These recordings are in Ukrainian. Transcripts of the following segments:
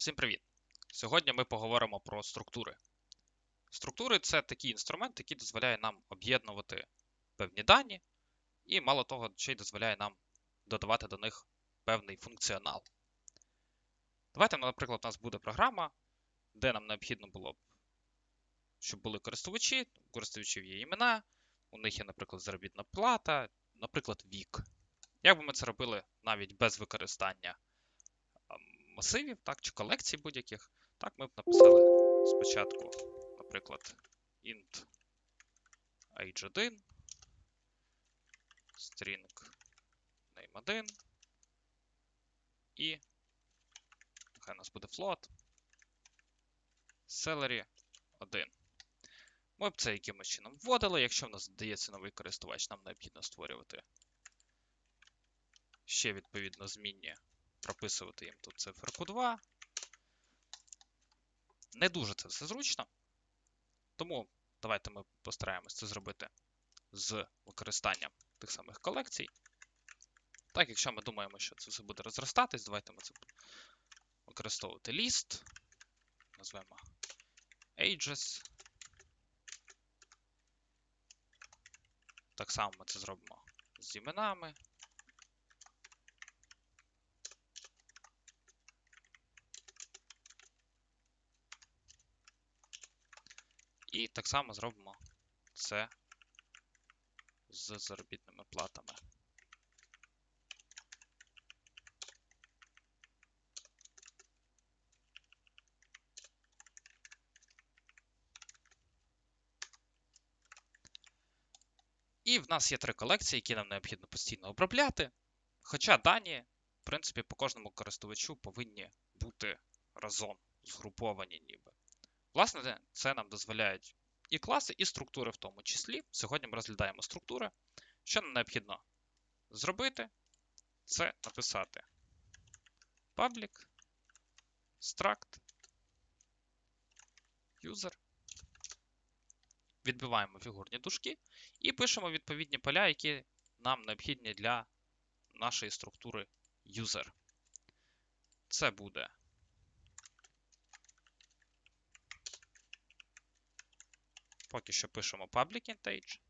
Всім привіт! Сьогодні ми поговоримо про структури. Структури це такий інструмент, який дозволяє нам об'єднувати певні дані, і, мало того, ще й дозволяє нам додавати до них певний функціонал. Давайте, наприклад, у нас буде програма, де нам необхідно було б, щоб були користувачі, у користувачів є імена, у них є, наприклад, заробітна плата, наприклад, вік. Як би ми це робили навіть без використання масивів, так, чи колекцій будь-яких, так, ми б написали спочатку, наприклад, int age1, string name1 і нехай у нас буде float, salary 1. Ми б це якимось чином вводили. Якщо в нас додається новий користувач, нам необхідно створювати ще відповідно змінні прописувати їм тут циферку 2. Не дуже це все зручно. Тому давайте ми постараємось це зробити з використанням тих самих колекцій. Так, якщо ми думаємо, що це все буде розростатись, давайте ми це використовувати list. Назвемо ages. Так само ми це зробимо з іменами. І так само зробимо це з заробітними платами. І в нас є три колекції, які нам необхідно постійно обробляти. Хоча дані, в принципі, по кожному користувачу повинні бути разом згруповані ніби. Власне, це нам дозволяють і класи, і структури в тому числі. Сьогодні ми розглядаємо структури. Що нам необхідно зробити, це написати public struct user. Відбиваємо фігурні дужки і пишемо відповідні поля, які нам необхідні для нашої структури user. Це буде Поки що пишемо public int age.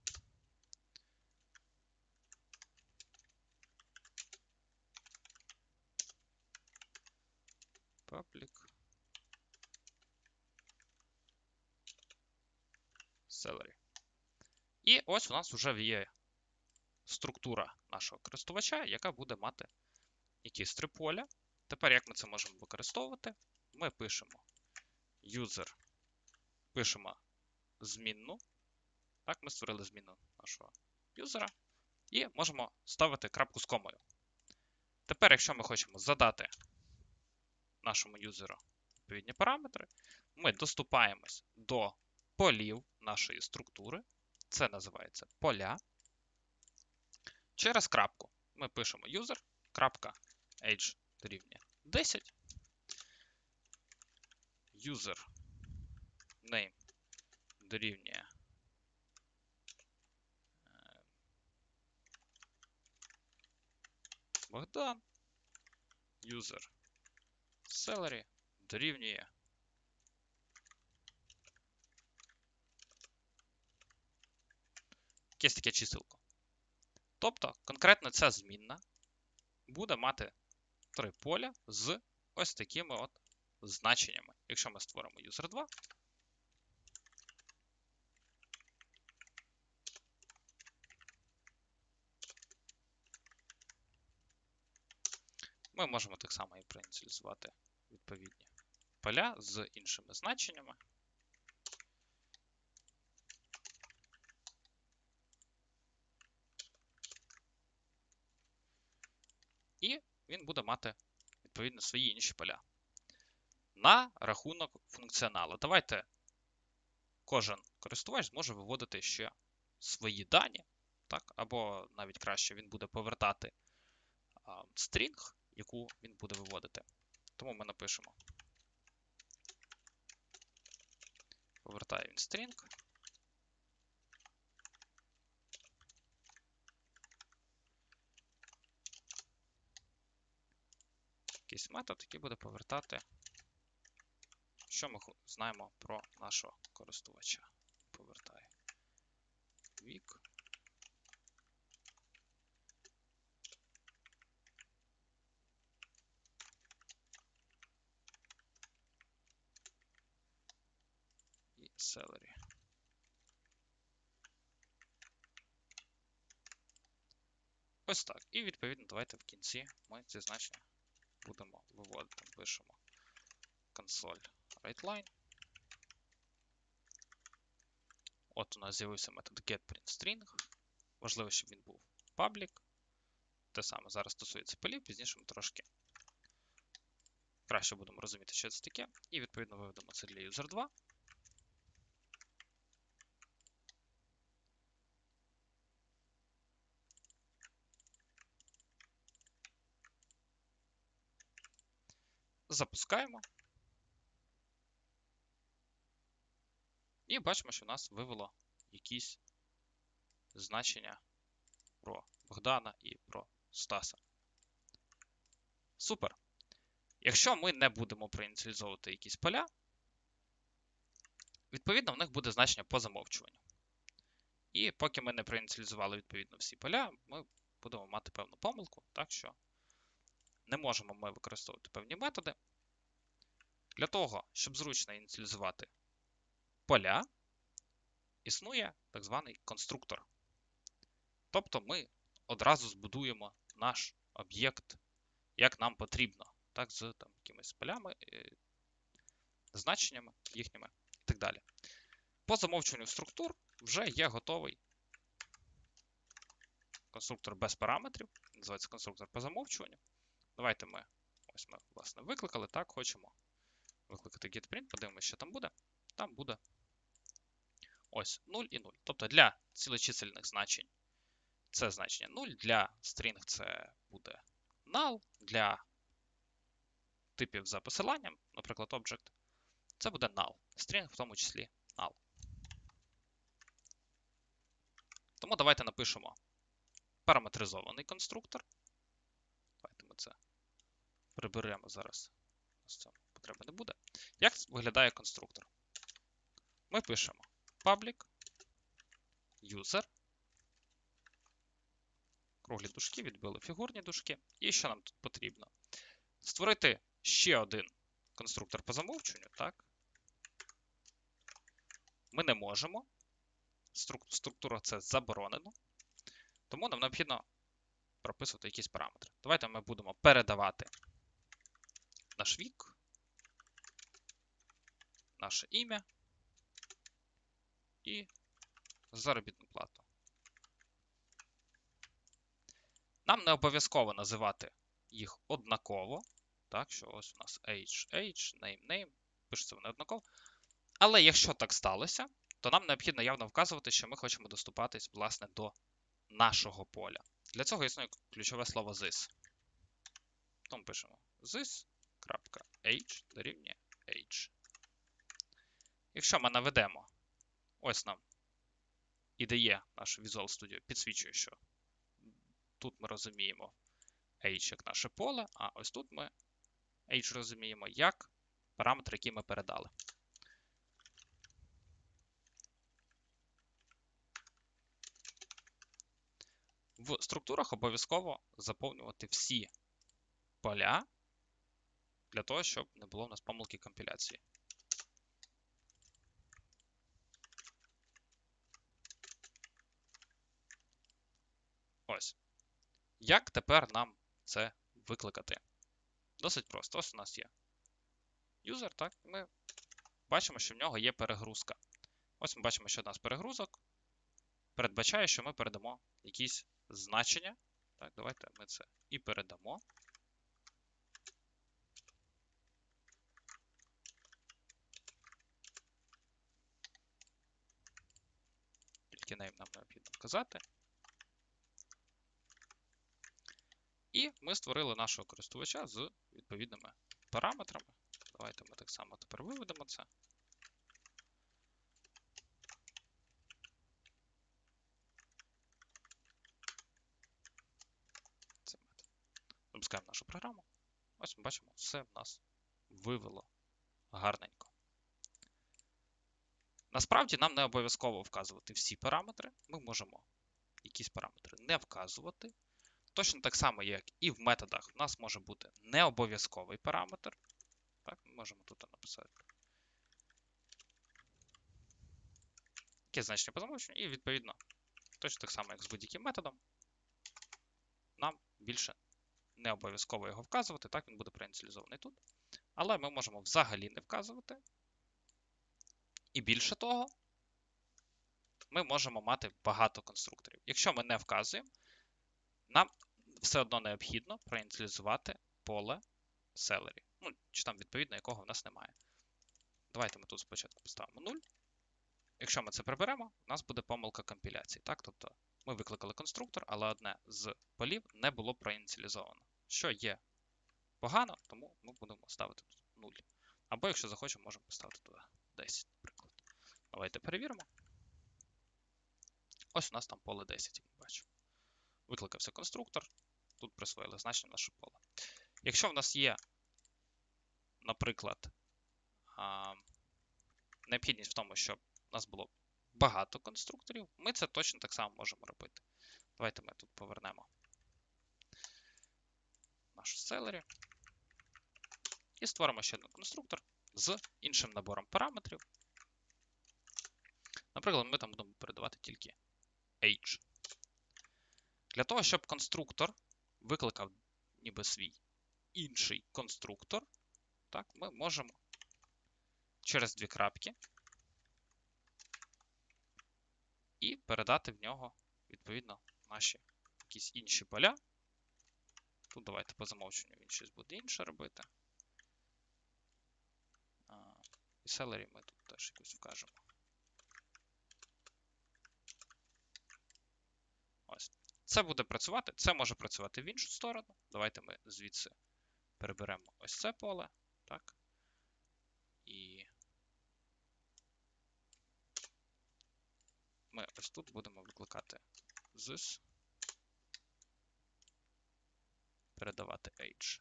Public salary. І ось у нас вже є структура нашого користувача, яка буде мати якісь три поля. Тепер, як ми це можемо використовувати? Ми пишемо user, пишемо змінну. Так, ми створили зміну нашого юзера. І можемо ставити крапку з комою. Тепер, якщо ми хочемо задати нашому юзеру відповідні параметри, ми доступаємось до полів нашої структури. Це називається поля. Через крапку ми пишемо user, крапка age дорівнює 10. User name дорівнює е, Богдан. User salary дорівнює. Якесь таке чисилко. Тобто, конкретно ця змінна буде мати три поля з ось такими от значеннями. Якщо ми створимо user 2, Ми можемо так само і проініціалізувати відповідні поля з іншими значеннями. І він буде мати відповідно свої інші поля. На рахунок функціоналу. Давайте кожен користувач зможе виводити ще свої дані, так, або навіть краще він буде повертати стрінг яку він буде виводити. Тому ми напишемо. Повертає він стрінг. Якийсь метод, який буде повертати що ми знаємо про нашого користувача. Повертаю вік. Salary. Ось так. І відповідно давайте в кінці ми ці значення будемо виводити. Пишемо console writeLine. От у нас з'явився метод getPrintString. Важливо, щоб він був public. Те саме зараз стосується полів, пізніше ми трошки краще будемо розуміти, що це таке. І відповідно виведемо це для user 2. Запускаємо. І бачимо, що в нас вивело якісь значення про Богдана і про Стаса. Супер. Якщо ми не будемо проініціалізовувати якісь поля, відповідно, в них буде значення по замовчуванню. І поки ми не проініціалізували відповідно всі поля, ми будемо мати певну помилку, так що не можемо ми використовувати певні методи. Для того, щоб зручно ініціалізувати поля, існує так званий конструктор. Тобто ми одразу збудуємо наш об'єкт, як нам потрібно, так, з там, якимись полями, е, значеннями їхніми і так далі. По замовчуванню структур вже є готовий конструктор без параметрів, називається конструктор по замовчуванню. Давайте ми ось ми, власне, викликали, так, хочемо викликати getPrint, подивимося, що там буде. Там буде ось 0 і 0. Тобто для цілечисельних значень це значення 0, для string це буде null, для типів за посиланням, наприклад, object, це буде null. String в тому числі null. Тому давайте напишемо параметризований конструктор. Це приберемо зараз. З цього потреби не буде. Як виглядає конструктор? Ми пишемо public user. Круглі дужки, відбили фігурні дужки. І що нам тут потрібно? Створити ще один конструктор по замовчуванню, так? Ми не можемо. Структура це заборонено. Тому нам необхідно прописувати якісь параметри. Давайте ми будемо передавати наш вік, наше ім'я і заробітну плату. Нам не обов'язково називати їх однаково. Так, що ось у нас age, age, name, name, пишеться вони однаково. Але якщо так сталося, то нам необхідно явно вказувати, що ми хочемо доступатись, власне, до нашого поля. Для цього існує ключове слово this. Тому пишемо this.age дорівнює age. Якщо ми наведемо, ось нам IDE, наш Visual Studio, підсвічує, що тут ми розуміємо age як наше поле, а ось тут ми age розуміємо як параметр, який ми передали. В структурах обов'язково заповнювати всі поля для того, щоб не було в нас помилки компіляції. Ось. Як тепер нам це викликати? Досить просто. Ось у нас є юзер, так? Ми бачимо, що в нього є перегрузка. Ось ми бачимо, що у нас перегрузок передбачає, що ми передамо якісь значення. Так, давайте ми це і передамо. Тільки name нам необхідно вказати. І ми створили нашого користувача з відповідними параметрами. Давайте ми так само тепер виведемо це. Запускаємо нашу програму. Ось ми бачимо, все в нас вивело гарненько. Насправді нам не обов'язково вказувати всі параметри. Ми можемо якісь параметри не вказувати. Точно так само, як і в методах, в нас може бути не обов'язковий параметр. Так, ми можемо тут написати. Яке значення по замовченню, і відповідно, точно так само, як з будь-яким методом, нам більше не обов'язково його вказувати, так він буде проініціалізований тут. Але ми можемо взагалі не вказувати. І більше того, ми можемо мати багато конструкторів. Якщо ми не вказуємо, нам все одно необхідно проініціалізувати поле celery. Ну, чи там відповідно якого в нас немає. Давайте ми тут спочатку поставимо 0. Якщо ми це приберемо, у нас буде помилка компіляції. Так? Тобто ми викликали конструктор, але одне з полів не було проініціалізовано. Що є погано, тому ми будемо ставити тут 0. Або, якщо захочемо, можемо поставити туди 10, наприклад. Давайте перевіримо. Ось у нас там поле 10, як ми бачимо. Викликався конструктор. Тут присвоїли значення наше поле. Якщо в нас є, наприклад, необхідність в тому, щоб у нас було багато конструкторів, ми це точно так само можемо робити. Давайте ми тут повернемо нашу celery і створимо ще один конструктор з іншим набором параметрів. Наприклад, ми там будемо передавати тільки age. Для того, щоб конструктор викликав ніби свій інший конструктор, так, ми можемо через дві крапки і передати в нього, відповідно, наші якісь інші поля. Тут давайте по замовченню він щось буде інше робити. І celery ми тут теж якусь вкажемо. Ось. Це буде працювати. Це може працювати в іншу сторону. Давайте ми звідси переберемо ось це поле. Так. І ми ось тут будемо викликати this, передавати age.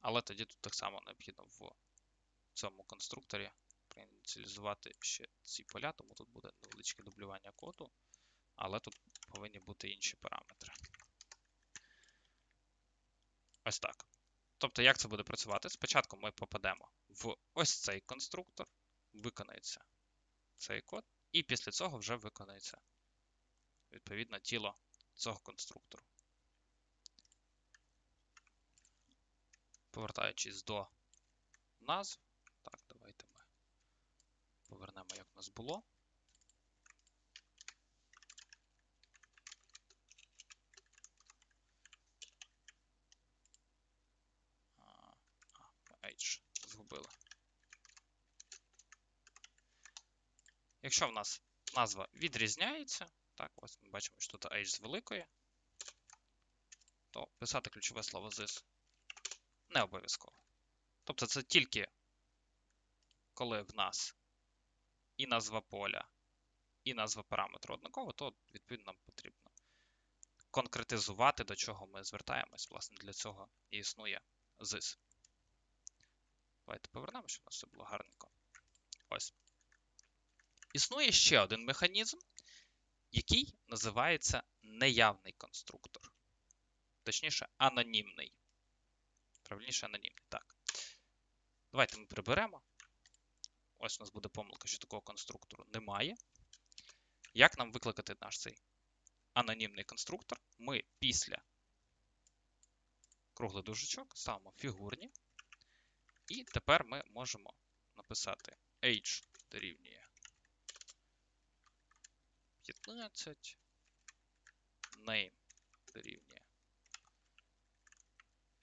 Але тоді тут так само необхідно в цьому конструкторі проініціалізувати ще ці поля, тому тут буде невеличке дублювання коду, але тут повинні бути інші параметри. Ось так. Тобто, як це буде працювати? Спочатку ми попадемо в ось цей конструктор, виконається цей код, і після цього вже виконається відповідно тіло цього конструктору. Повертаючись до назв, так, давайте ми повернемо, як у нас було. H згубили. Якщо в нас назва відрізняється, так, ось ми бачимо, що тут H з великої, то писати ключове слово this не обов'язково. Тобто це тільки коли в нас і назва поля, і назва параметру однаково, то відповідно нам потрібно конкретизувати, до чого ми звертаємось. Власне, для цього і існує this. Давайте повернемо, щоб у нас все було гарненько. Ось. Існує ще один механізм, який називається неявний конструктор. Точніше, анонімний. Правильніше анонімний. Так. Давайте ми приберемо. Ось у нас буде помилка, що такого конструктору немає. Як нам викликати наш цей анонімний конструктор? Ми після круглий дужечок ставимо фігурні. І тепер ми можемо написати age дорівнює 15, name дорівнює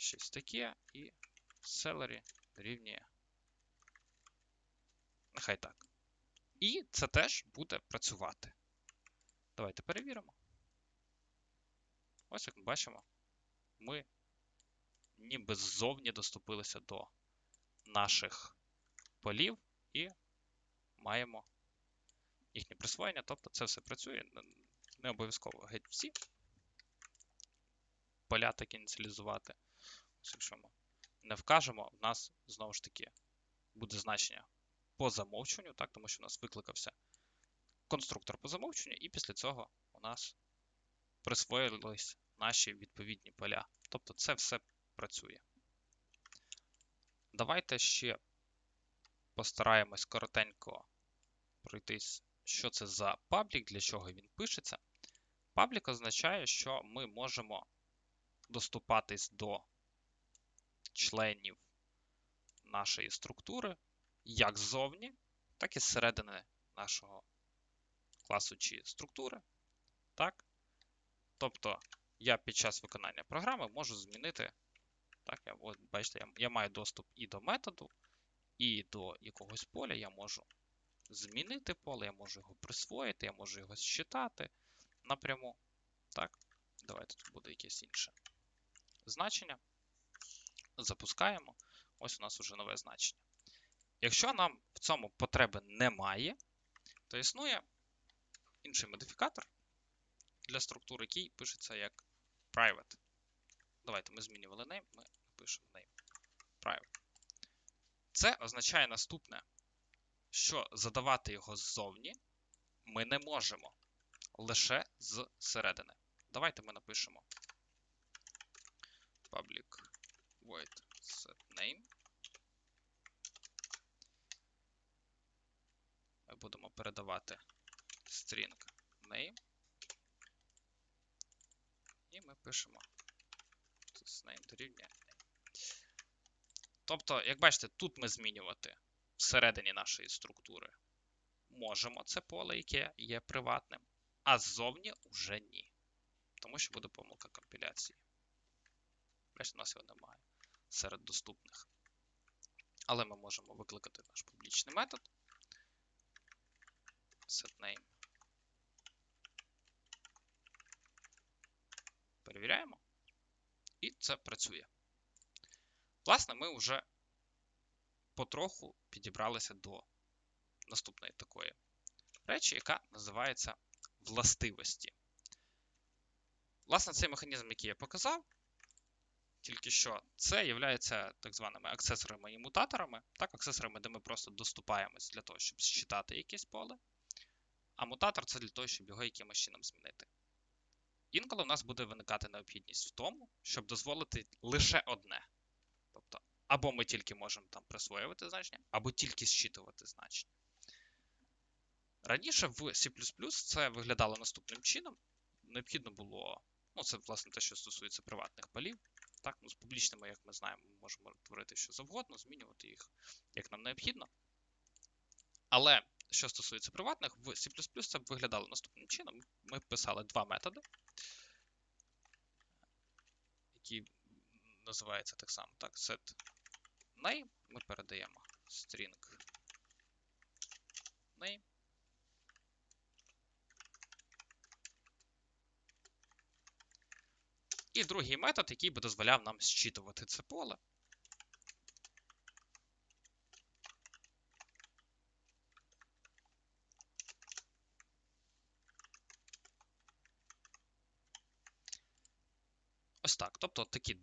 щось таке, і salary дорівнює. Нехай так. І це теж буде працювати. Давайте перевіримо. Ось як ми бачимо, ми ніби ззовні доступилися до наших полів і маємо їхнє присвоєння. Тобто це все працює. Не обов'язково геть всі поля так ініціалізувати. Якщо ми не вкажемо, в нас знову ж таки буде значення по замовчуванню, так, тому що у нас викликався конструктор по замовчуванню, і після цього у нас присвоїлись наші відповідні поля. Тобто це все працює. Давайте ще постараємось коротенько пройтись, що це за паблік, для чого він пишеться. Паблік означає, що ми можемо доступатись до членів нашої структури як ззовні, так і зсередини нашого класу чи структури. Так? Тобто я під час виконання програми можу змінити. Так, я, от, бачите, я, я маю доступ і до методу, і до якогось поля. Я можу змінити поле, я можу його присвоїти, я можу його считати напряму. Так, давайте тут буде якесь інше значення. Запускаємо. Ось у нас уже нове значення. Якщо нам в цьому потреби немає, то існує інший модифікатор для структур, який пишеться як private. Давайте ми змінювали name, ми пишемо name private. Це означає наступне, що задавати його ззовні ми не можемо лише з середини. Давайте ми напишемо public void set name. Ми будемо передавати string name. І ми пишемо name дорівнює name. Тобто, як бачите, тут ми змінювати всередині нашої структури можемо це поле, яке є приватним, а ззовні вже ні. Тому що буде помилка компіляції. Бачите, у нас його немає серед доступних. Але ми можемо викликати наш публічний метод setName. Перевіряємо. І це працює. Власне, ми вже потроху підібралися до наступної такої речі, яка називається властивості. Власне, цей механізм, який я показав, тільки що це є так званими аксесорами і мутаторами. Так, аксесорами, де ми просто доступаємось для того, щоб считати якесь поле. А мутатор це для того, щоб його якимось чином змінити. Інколи в нас буде виникати необхідність в тому, щоб дозволити лише одне. Або ми тільки можемо там присвоювати значення, або тільки зчитувати значення. Раніше в C це виглядало наступним чином. Необхідно було, ну, це, власне, те, що стосується приватних полів. Так, ну, З публічними, як ми знаємо, ми можемо творити що завгодно, змінювати їх як нам необхідно. Але що стосується приватних, в C це виглядало наступним чином. Ми писали два методи, які називаються так само так, set name. Ми передаємо string name. І другий метод, який би дозволяв нам зчитувати це поле. Ось так. Тобто такі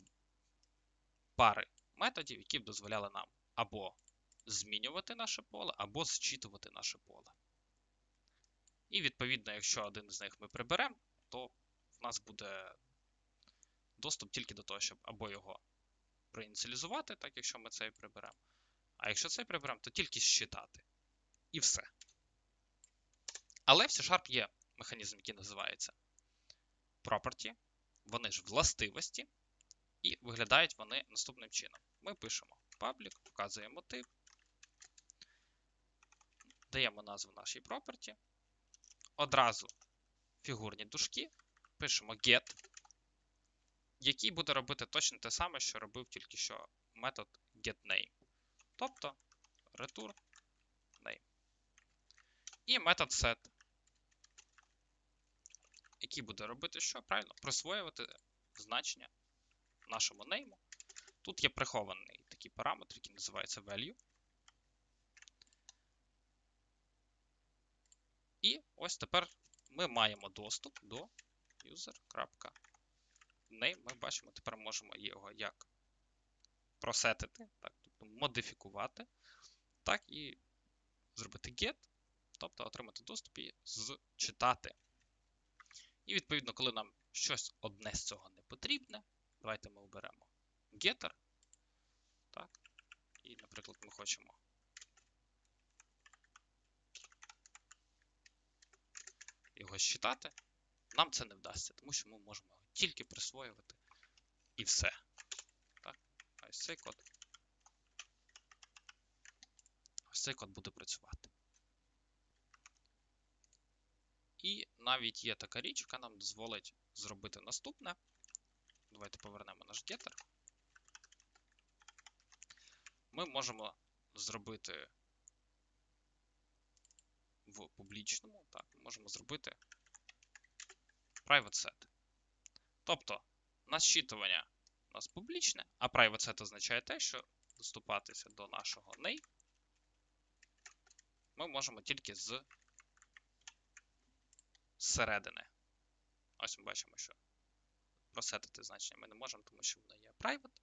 пари методів, які б дозволяли нам або змінювати наше поле, або зчитувати наше поле. І відповідно, якщо один з них ми приберемо, то в нас буде доступ тільки до того, щоб або його проініціалізувати, так якщо ми цей приберемо. А якщо цей приберемо, то тільки считати. І все. Але в C-Sharp є механізм, який називається property. Вони ж властивості, і виглядають вони наступним чином. Ми пишемо public, вказуємо тип, даємо назву нашій property, одразу фігурні дужки, пишемо get, який буде робити точно те саме, що робив тільки що метод getName. Тобто return name. І метод set, який буде робити що? Правильно, присвоювати значення нашому нейму. Тут є прихований такий параметр, який називається value. І ось тепер ми маємо доступ до user.name. Ми бачимо, тепер можемо його як просетити, так, тобто модифікувати, так і зробити get, тобто отримати доступ і зчитати. І відповідно, коли нам щось одне з цього не потрібне, давайте ми оберемо getter. Так. І, наприклад, ми хочемо його считати, нам це не вдасться, тому що ми можемо його тільки присвоювати і все. Так, ось цей код. Ось цей код буде працювати. І навіть є така річ, яка нам дозволить зробити наступне. Давайте повернемо наш getter. Ми можемо зробити в публічному, так, можемо зробити private set. Тобто, на зчитування у нас публічне, а private set означає те, що доступатися до нашого name ми можемо тільки з зсередини. Ось ми бачимо, що просетити значення ми не можемо, тому що воно є private.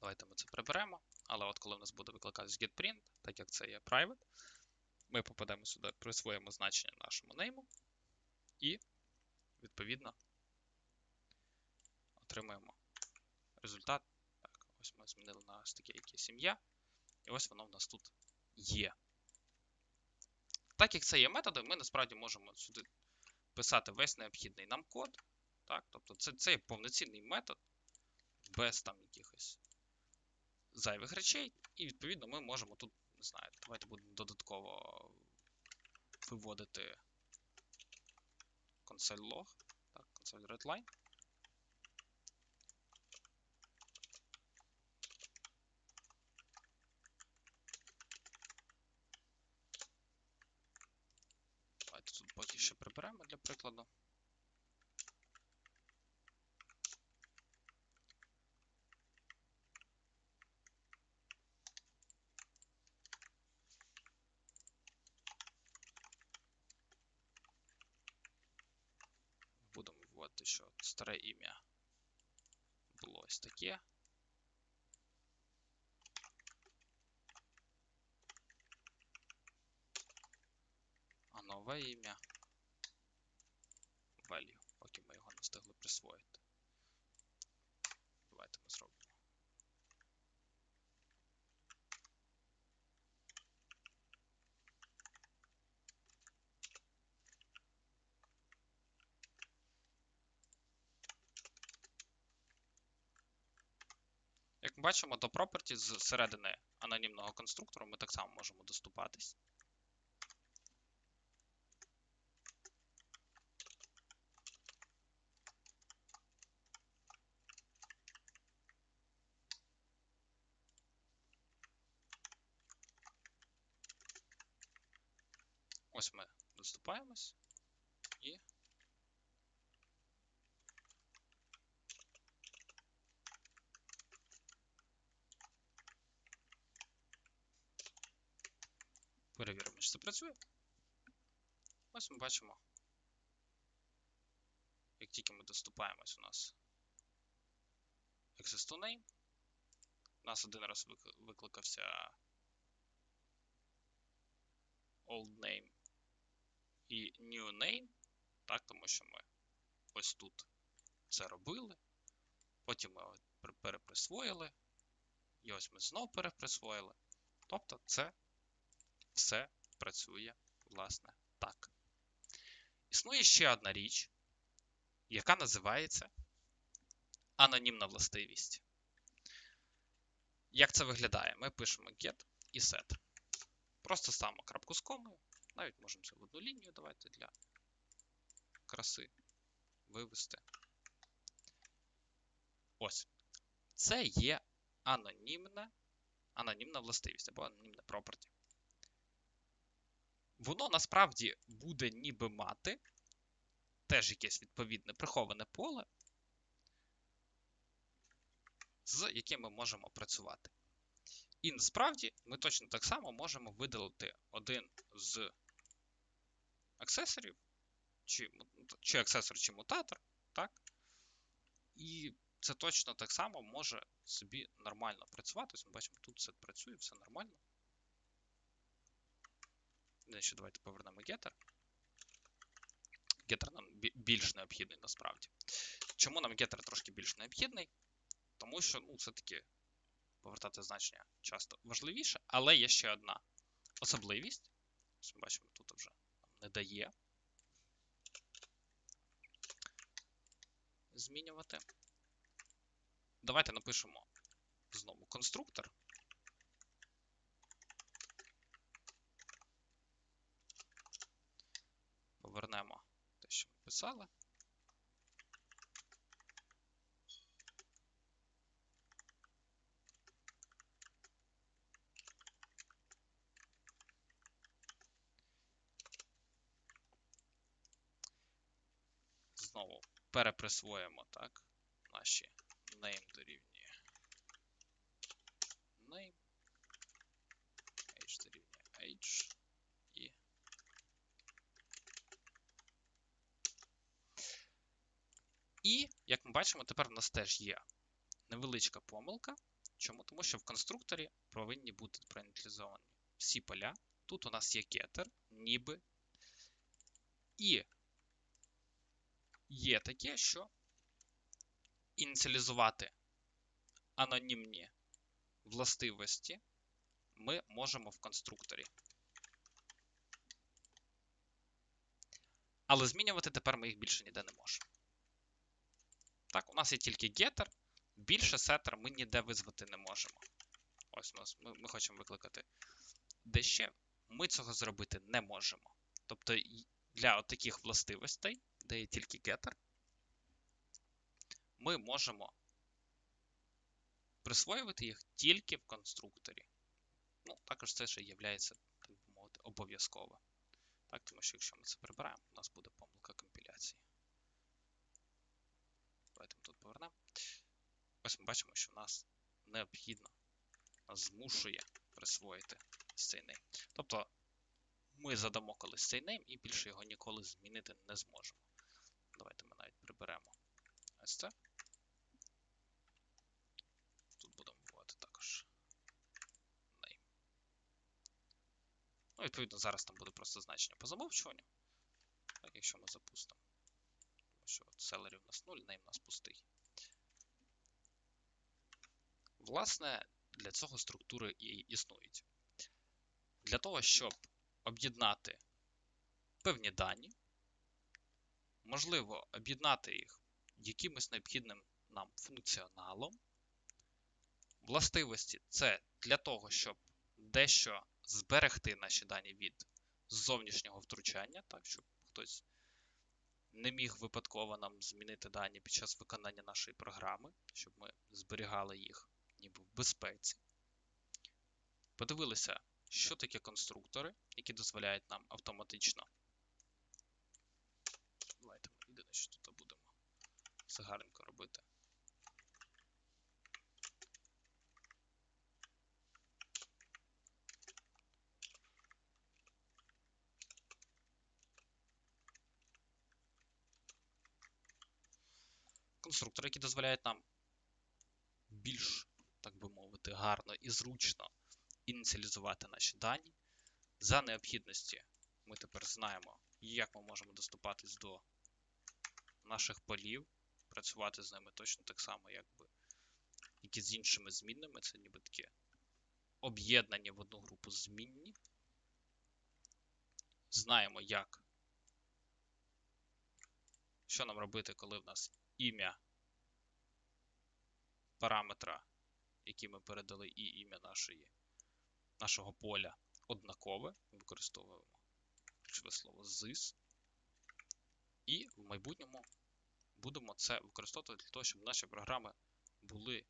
Давайте ми це приберемо. Але от коли в нас буде викликатись getPrint, так як це є private, ми попадемо сюди, присвоїмо значення нашому нейму і, відповідно, отримуємо результат. Так, ось ми змінили на таке яке сім'я. І ось воно в нас тут є. Так як це є методи, ми насправді можемо сюди писати весь необхідний нам код. Так? Тобто це, це є повноцінний метод без там якихось зайвих речей. І відповідно ми можемо тут, не знаю, давайте будемо додатково виводити console log, так, console readline. Давайте тут поки ще приберемо для прикладу. Будемо що старе ім'я було ось таке. А нове ім'я value, поки ми його не встигли присвоїти. Давайте ми зробимо. Як ми бачимо, до property з середини анонімного конструктору ми так само можемо доступатись. Ось ми доступаємось і перевіримо, чи це працює. Ось ми бачимо, як тільки ми доступаємось у нас access to name, у нас один раз викликався old name і new name, так, тому що ми ось тут це робили. Потім ми переприсвоїли. І ось ми знову переприсвоїли. Тобто це все працює, власне, так. Існує ще одна річ, яка називається анонімна властивість. Як це виглядає? Ми пишемо get і set. Просто ставимо крапку з комою. Навіть можемо це в одну лінію давайте для краси вивести. Ось. Це є анонімне, анонімна властивість або анонімне property. Воно насправді буде ніби мати теж якесь відповідне приховане поле, з яким ми можемо працювати. І насправді ми точно так само можемо видалити один з аксесорів, чи чи аксесор, чи мутатор, так? І це точно так само може собі нормально працювати. Ось ми бачимо, тут все працює, все нормально. Єдине, що давайте повернемо getter. Getter нам більш необхідний насправді. Чому нам getter трошки більш необхідний? Тому що, ну, все-таки повертати значення часто важливіше, але є ще одна особливість. Ось ми бачимо, тут вже не дає змінювати. Давайте напишемо знову конструктор. Повернемо те, що ми писали. Знову переприсвоїмо так наші name дорівнює name, age дорівнює age і І, як ми бачимо, тепер в нас теж є невеличка помилка. Чому? Тому що в конструкторі повинні бути проініціалізовані всі поля. Тут у нас є getter, ніби. І є таке, що ініціалізувати анонімні властивості ми можемо в конструкторі. Але змінювати тепер ми їх більше ніде не можемо. Так, у нас є тільки getter, більше setter ми ніде визвати не можемо. Ось нас ми, ми хочемо викликати де. Ми цього зробити не можемо. Тобто для таких властивостей, де є тільки getter, ми можемо присвоювати їх тільки в конструкторі. Ну, також це ще є, так би мовити, обов'язково. Так, тому що якщо ми це прибираємо, у нас буде помилка компіляції. Давайте тут повернемо. Ось ми бачимо, що нас необхідно, нас змушує присвоїти цей нейм. Тобто ми задамо колись цей нейм і більше його ніколи змінити не зможемо. Давайте ми навіть приберемо ось це. Тут будемо вводити також name. Ну, відповідно, зараз там буде просто значення по замовчуванню. Так, якщо ми запустимо. Що от селері у нас 0, name у нас пустий. Власне, для цього структури і існують. Для того, щоб об'єднати певні дані, можливо об'єднати їх якимось необхідним нам функціоналом. Властивості це для того, щоб дещо зберегти наші дані від зовнішнього втручання, так, щоб хтось не міг випадково нам змінити дані під час виконання нашої програми, щоб ми зберігали їх ніби в безпеці. Подивилися, що таке конструктори, які дозволяють нам автоматично. Давайте єдине, що тут будемо все гарненько робити. Конструктори, які дозволяють нам більш, так би мовити, гарно і зручно ініціалізувати наші дані. За необхідності ми тепер знаємо, як ми можемо доступатись до наших полів, працювати з ними точно так само, якби як і з іншими змінними. Це ніби таке об'єднані в одну групу змінні. Знаємо, як, що нам робити, коли в нас ім'я параметра, який ми передали, і ім'я нашої, нашого поля однакове. Використовуємо ключове слово this. І в майбутньому будемо це використовувати для того, щоб наші програми були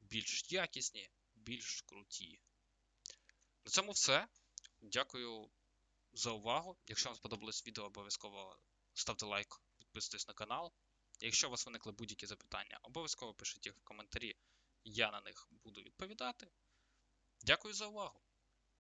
більш якісні, більш круті. На цьому все. Дякую за увагу. Якщо вам сподобалось відео, обов'язково ставте лайк, підписуйтесь на канал. Якщо у вас виникли будь-які запитання, обов'язково пишіть їх в коментарі, я на них буду відповідати. Дякую за увагу!